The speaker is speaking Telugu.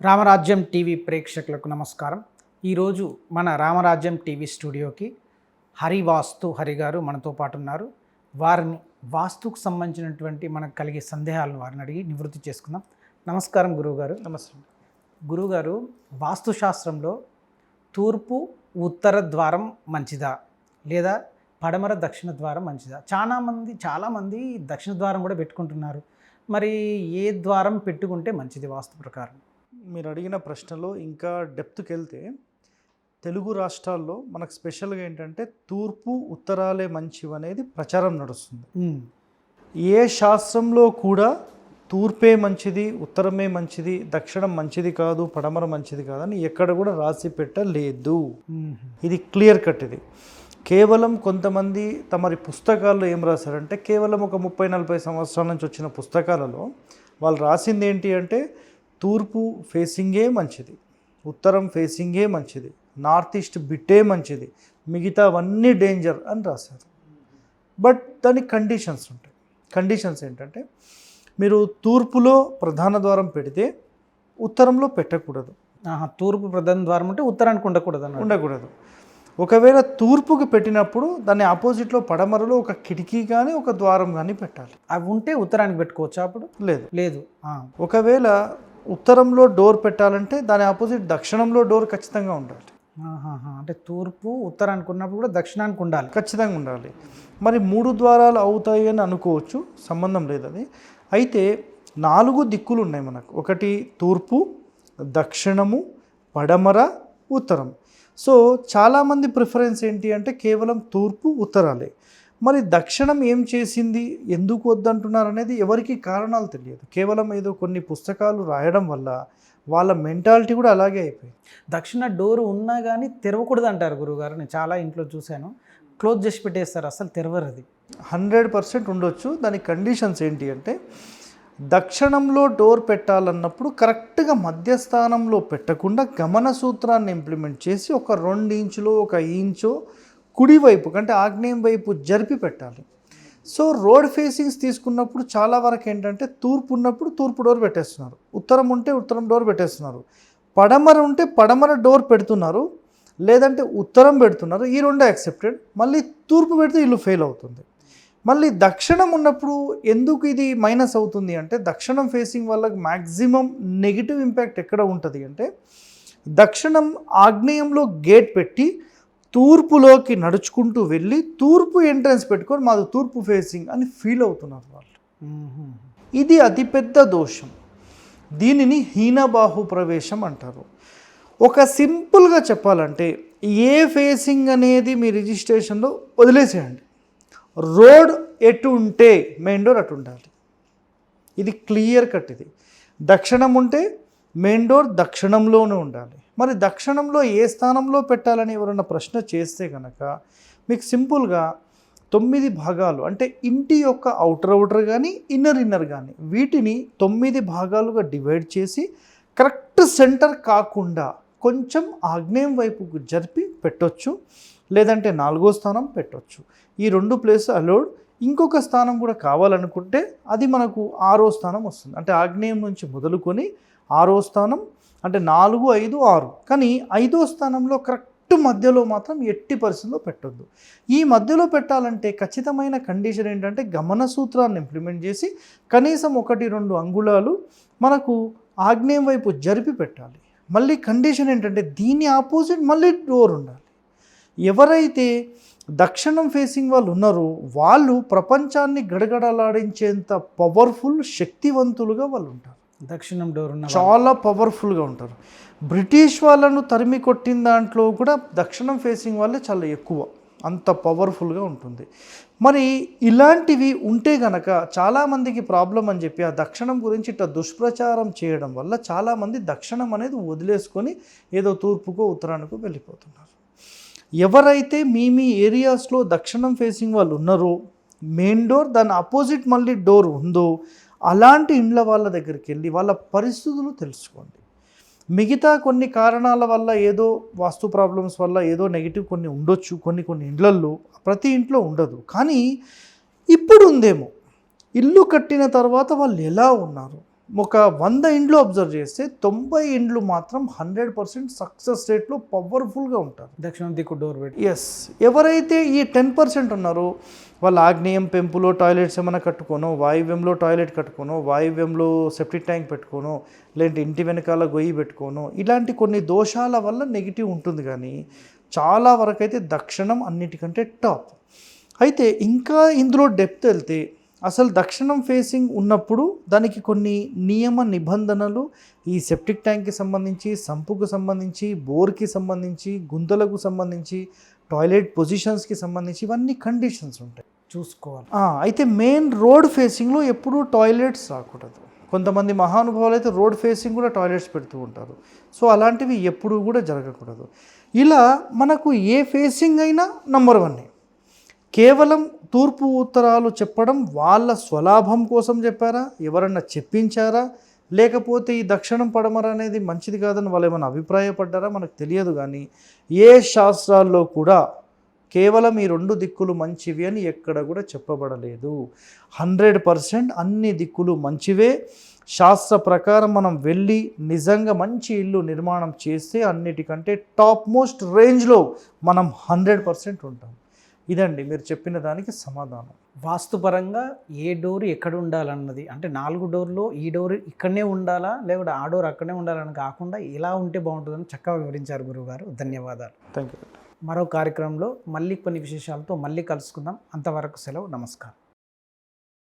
రామరాజ్యం టీవీ ప్రేక్షకులకు నమస్కారం. ఈరోజు మన రామరాజ్యం టీవీ స్టూడియోకి హరి వాస్తు హరి గారు మనతో పాటు ఉన్నారు. వారిని వాస్తుకు సంబంధించినటువంటి మనకు కలిగే సందేహాలను వారిని అడిగి నివృత్తి చేసుకుందాం. నమస్కారం గురువుగారు. నమస్తే గురువుగారు వాస్తుశాస్త్రంలో తూర్పు ఉత్తర ద్వారం మంచిదా? లేదా పడమర దక్షిణ ద్వారం మంచిదా? చాలామంది చాలామంది దక్షిణ ద్వారం కూడా పెట్టుకుంటున్నారు. మరి ఏ ద్వారం పెట్టుకుంటే మంచిది వాస్తు ప్రకారం? మీరు అడిగిన ప్రశ్నలో ఇంకా డెప్త్కి వెళ్తే తెలుగు రాష్ట్రాల్లో మనకు స్పెషల్గా ఏంటంటే తూర్పు ఉత్తరాలే మంచివి అనేది ప్రచారం నడుస్తుంది. ఏ శాస్త్రంలో కూడా తూర్పే మంచిది ఉత్తరమే మంచిది దక్షిణం మంచిది కాదు పడమర మంచిది కాదని ఎక్కడ కూడా రాసి పెట్టలేదు. ఇది క్లియర్ కట్ ఇది. కేవలం కొంతమంది తమరి పుస్తకాల్లో ఏం రాశారంటే కేవలం ఒక ముప్పై నలభై సంవత్సరాల నుంచి వచ్చిన పుస్తకాలలో వాళ్ళు రాసింది ఏంటి అంటే తూర్పు ఫేసింగే మంచిది ఉత్తరం ఫేసింగే మంచిది నార్త్ ఈస్ట్ బిట్టే మంచిది మిగతావన్నీ డేంజర్ అని రాశారు. బట్ దానికి కండిషన్స్ ఉంటాయి. కండిషన్స్ ఏంటంటే మీరు తూర్పులో ప్రధాన ద్వారం పెడితే ఉత్తరంలో పెట్టకూడదు. తూర్పు ప్రధాన ద్వారం అంటే ఉత్తరానికి ఉండకూడదు అన్నాడు ఉండకూడదు. ఒకవేళ తూర్పుకి పెట్టినప్పుడు దాని ఆపోజిట్లో పడమరలో ఒక కిటికీ కానీ ఒక ద్వారం కానీ పెట్టాలి. అవి ఉంటే ఉత్తరానికి పెట్టుకోవచ్చా అప్పుడు? లేదు. లేదు. ఒకవేళ ఉత్తరంలో డోర్ పెట్టాలంటే దాని ఆపోజిట్ దక్షిణంలో డోర్ ఖచ్చితంగా ఉండాలి. అంటే తూర్పు ఉత్తరానికి ఉన్నప్పుడు కూడా దక్షిణానికి ఉండాలి. ఖచ్చితంగా ఉండాలి. మరి మూడు ద్వారాలు అవుతాయి అని అనుకోవచ్చు సంబంధం లేదు అది. అయితే నాలుగు దిక్కులు ఉన్నాయి మనకు. ఒకటి తూర్పు దక్షిణము పడమర ఉత్తరం. సో చాలామంది ప్రిఫరెన్స్ ఏంటి అంటే కేవలం తూర్పు ఉత్తరాలే. మరి దక్షిణం ఏం చేసింది? ఎందుకు వద్దంటున్నారు అనేది ఎవరికి కారణాలు తెలియదు. కేవలం ఏదో కొన్ని పుస్తకాలు రాయడం వల్ల వాళ్ళ మెంటాలిటీ కూడా అలాగే అయిపోయింది. దక్షిణ డోర్ ఉన్నా కానీ తెరవకూడదు అంటారు గురువుగారు. నేను చాలా ఇంట్లో చూశాను. క్లోజ్ చేసి పెట్టేస్తారు. అసలు తెరవరు అది హండ్రెడ్ పర్సెంట్ ఉండొచ్చు. దాని కండిషన్స్ ఏంటి అంటే దక్షిణంలో డోర్ పెట్టాలన్నప్పుడు కరెక్ట్గా మధ్యస్థానంలో పెట్టకుండా గమన సూత్రాన్ని ఇంప్లిమెంట్ చేసి ఒక రెండు ఇంచులో ఒక ఇంచో కుడివైపు అంటే ఆగ్నేయం వైపు జరిపి పెట్టాలి. సో రోడ్ ఫేసింగ్స్ తీసుకున్నప్పుడు చాలా వరకు ఏంటంటే తూర్పు ఉన్నప్పుడు తూర్పు డోర్ పెట్టేస్తున్నారు. ఉత్తరం ఉంటే ఉత్తరం డోర్ పెట్టేస్తున్నారు. పడమర ఉంటే పడమర డోర్ పెడుతున్నారు. లేదంటే ఉత్తరం పెడుతున్నారు. ఈ రెండే యాక్సెప్టెడ్. మళ్ళీ తూర్పు పెడితే ఇల్లు ఫెయిల్ అవుతుంది. మళ్ళీ దక్షిణం ఉన్నప్పుడు ఎందుకు ఇది మైనస్ అవుతుంది అంటే దక్షిణం ఫేసింగ్ వల్ల మ్యాక్సిమం నెగిటివ్ ఇంపాక్ట్ ఎక్కడ ఉంటుంది అంటే దక్షిణం ఆగ్నేయంలో గేట్ పెట్టి తూర్పులోకి నడుచుకుంటూ వెళ్ళి తూర్పు ఎంట్రన్స్ పెట్టుకొని మాది తూర్పు ఫేసింగ్ అని ఫీల్ అవుతున్నారు వాళ్ళు. ఇది అతిపెద్ద దోషం. దీనిని హీనబాహు ప్రవేశం అంటారు. ఒక సింపుల్గా చెప్పాలంటే ఏ ఫేసింగ్ అనేది మీ రిజిస్ట్రేషన్లో వదిలేసేయండి. రోడ్ ఎటు ఉంటే మెయిన్ డోర్ అటు ఉండాలి. ఇది క్లియర్ కట్ ఇది. దక్షిణం ఉంటే మెయిన్ డోర్ దక్షిణంలోనే ఉండాలి. మరి దక్షిణంలో ఏ స్థానంలో పెట్టాలని ఎవరైనా ప్రశ్న చేస్తే కనుక మీకు సింపుల్గా తొమ్మిది భాగాలు అంటే ఇంటి యొక్క అవుటర్ అవుటర్ కానీ ఇన్నర్ ఇన్నర్ కానీ వీటిని తొమ్మిది భాగాలుగా డివైడ్ చేసి కరెక్ట్ సెంటర్ కాకుండా కొంచెం ఆగ్నేయం వైపుకు జరిపి పెట్టొచ్చు లేదంటే నాలుగో స్థానం పెట్టొచ్చు. ఈ రెండు ప్లేస్ అలౌడ్ ఇంకొక స్థానం కూడా కావాలనుకుంటే అది మనకు ఆరో స్థానం వస్తుంది. అంటే ఆగ్నేయం నుంచి మొదలుకొని ఆరో స్థానం అంటే నాలుగు ఐదు ఆరు. కానీ ఐదో స్థానంలో కరెక్ట్ మధ్యలో మాత్రం ఎట్టి పరిస్థితుల్లో పెట్టొద్దు. ఈ మధ్యలో పెట్టాలంటే ఖచ్చితమైన కండిషన్ ఏంటంటే గమన సూత్రాన్ని ఇంప్లిమెంట్ చేసి కనీసం ఒకటి రెండు అంగుళాలు మనకు ఆగ్నేయం వైపు జరిపి పెట్టాలి. మళ్ళీ కండిషన్ ఏంటంటే దీని ఆపోజిట్ మళ్ళీ డోర్ ఉండాలి. ఎవరైతే దక్షిణం ఫేసింగ్ వాళ్ళు ఉన్నారో. వాళ్ళు ప్రపంచాన్ని గడగడలాడించేంత పవర్ఫుల్ శక్తివంతులుగా వాళ్ళు ఉంటారు. దక్షిణం డోర్ ఉన్న చాలా పవర్ఫుల్గా ఉంటారు. బ్రిటిష్ వాళ్ళను తరిమి కొట్టిన దాంట్లో కూడా దక్షిణం ఫేసింగ్ వాళ్ళే చాలా ఎక్కువ. అంత పవర్ఫుల్గా ఉంటుంది. మరి ఇలాంటివి ఉంటే గనక చాలామందికి ప్రాబ్లం అని చెప్పి ఆ దక్షిణం గురించి ఇట్లా దుష్ప్రచారం చేయడం వల్ల చాలామంది దక్షిణం అనేది వదిలేసుకొని ఏదో తూర్పుకో ఉత్తరానికో వెళ్ళిపోతున్నారు. ఎవరైతే మీ మీ ఏరియాస్లో దక్షిణం ఫేసింగ్ వాళ్ళు ఉన్నారో మెయిన్ డోర్ దాని అపోజిట్ మళ్ళీ డోర్ ఉందో అలాంటి ఇండ్ల వాళ్ళ దగ్గరికి వెళ్ళి వాళ్ళ పరిస్థితులు తెలుసుకోండి. మిగతా కొన్ని కారణాల వల్ల ఏదో వాస్తు ప్రాబ్లమ్స్ వల్ల ఏదో నెగిటివ్ కొన్ని ఉండొచ్చు కొన్ని కొన్ని ఇండ్లల్లో ప్రతి ఇంట్లో ఉండదు. కానీ ఇప్పుడు ఉందేమో ఇల్లు కట్టిన తర్వాత వాళ్ళు ఎలా ఉన్నారు? ఒక వంద ఇండ్లు అబ్జర్వ్ చేస్తే తొంభై ఇండ్లు మాత్రం హండ్రెడ్ పర్సెంట్ సక్సెస్ రేట్లో పవర్ఫుల్గా ఉంటారు. దక్షిణం దిక్కు డోర్ పెట్టి. ఎస్ ఎవరైతే ఈ టెన్ పర్సెంట్ ఉన్నారో వాళ్ళు ఆగ్నేయం పెంపులో టాయిలెట్స్ ఏమైనా కట్టుకోనో వాయువ్యంలో టాయిలెట్ కట్టుకోనో వాయువ్యంలో సెప్టిక్ ట్యాంక్ పెట్టుకోనో లేదంటే ఇంటి వెనకాల గొయ్యి పెట్టుకోనో ఇలాంటి కొన్ని దోషాల వల్ల నెగిటివ్ ఉంటుంది కానీ చాలా వరకు అయితే దక్షిణం అన్నిటికంటే టాప్ అయితే ఇంకా ఇందులో డెప్త్ వెళ్తే అసలు దక్షిణం ఫేసింగ్ ఉన్నప్పుడు దానికి కొన్ని నియమ నిబంధనలు ఈ సెప్టిక్ ట్యాంక్కి సంబంధించి సంపుకు సంబంధించి బోర్కి సంబంధించి గుంతలకు సంబంధించి టాయిలెట్ పొజిషన్స్కి సంబంధించి ఇవన్నీ కండిషన్స్ ఉంటాయి. చూసుకోవాలి. అయితే మెయిన్ రోడ్ ఫేసింగ్లో ఎప్పుడూ టాయిలెట్స్ రాకూడదు. కొంతమంది మహానుభావులు అయితే రోడ్ ఫేసింగ్ కూడా టాయిలెట్స్ పెడుతూ ఉంటారు. సో అలాంటివి ఎప్పుడూ కూడా జరగకూడదు. ఇలా మనకు ఏ ఫేసింగ్ అయినా నంబర్ వన్ కేవలం తూర్పు ఉత్తరాలు చెప్పడం వాళ్ళ స్వలాభం కోసం చెప్పారా? ఎవరన్నా చెప్పించారా? లేకపోతే ఈ దక్షిణం పడమర అనేది మంచిది కాదని వాళ్ళు ఏమైనా అభిప్రాయపడ్డారా? మనకు తెలియదు కానీ ఏ శాస్త్రాల్లో కూడా కేవలం ఈ రెండు దిక్కులు మంచివి అని ఎక్కడ కూడా చెప్పబడలేదు. హండ్రెడ్ పర్సెంట్ అన్ని దిక్కులు మంచివే. శాస్త్ర ప్రకారం మనం వెళ్ళి నిజంగా మంచి ఇల్లు నిర్మాణం చేస్తే అన్నిటికంటే టాప్ మోస్ట్ రేంజ్లో మనం హండ్రెడ్ పర్సెంట్ ఉంటాం. ఇదండి మీరు చెప్పిన దానికి సమాధానం. వాస్తుపరంగా ఏ డోర్ ఎక్కడ ఉండాలన్నది అంటే నాలుగు డోర్లో ఈ డోర్ ఇక్కడనే ఉండాలా లేకపోతే ఆ డోర్ అక్కడనే ఉండాలని కాకుండా ఇలా ఉంటే బాగుంటుందని చక్కగా వివరించారు గురువుగారు. ధన్యవాదాలు. థ్యాంక్ యూ మరో కార్యక్రమంలో మళ్ళీ కొన్ని విశేషాలతో మళ్ళీ కలుసుకుందాం. అంతవరకు సెలవు. నమస్కారం.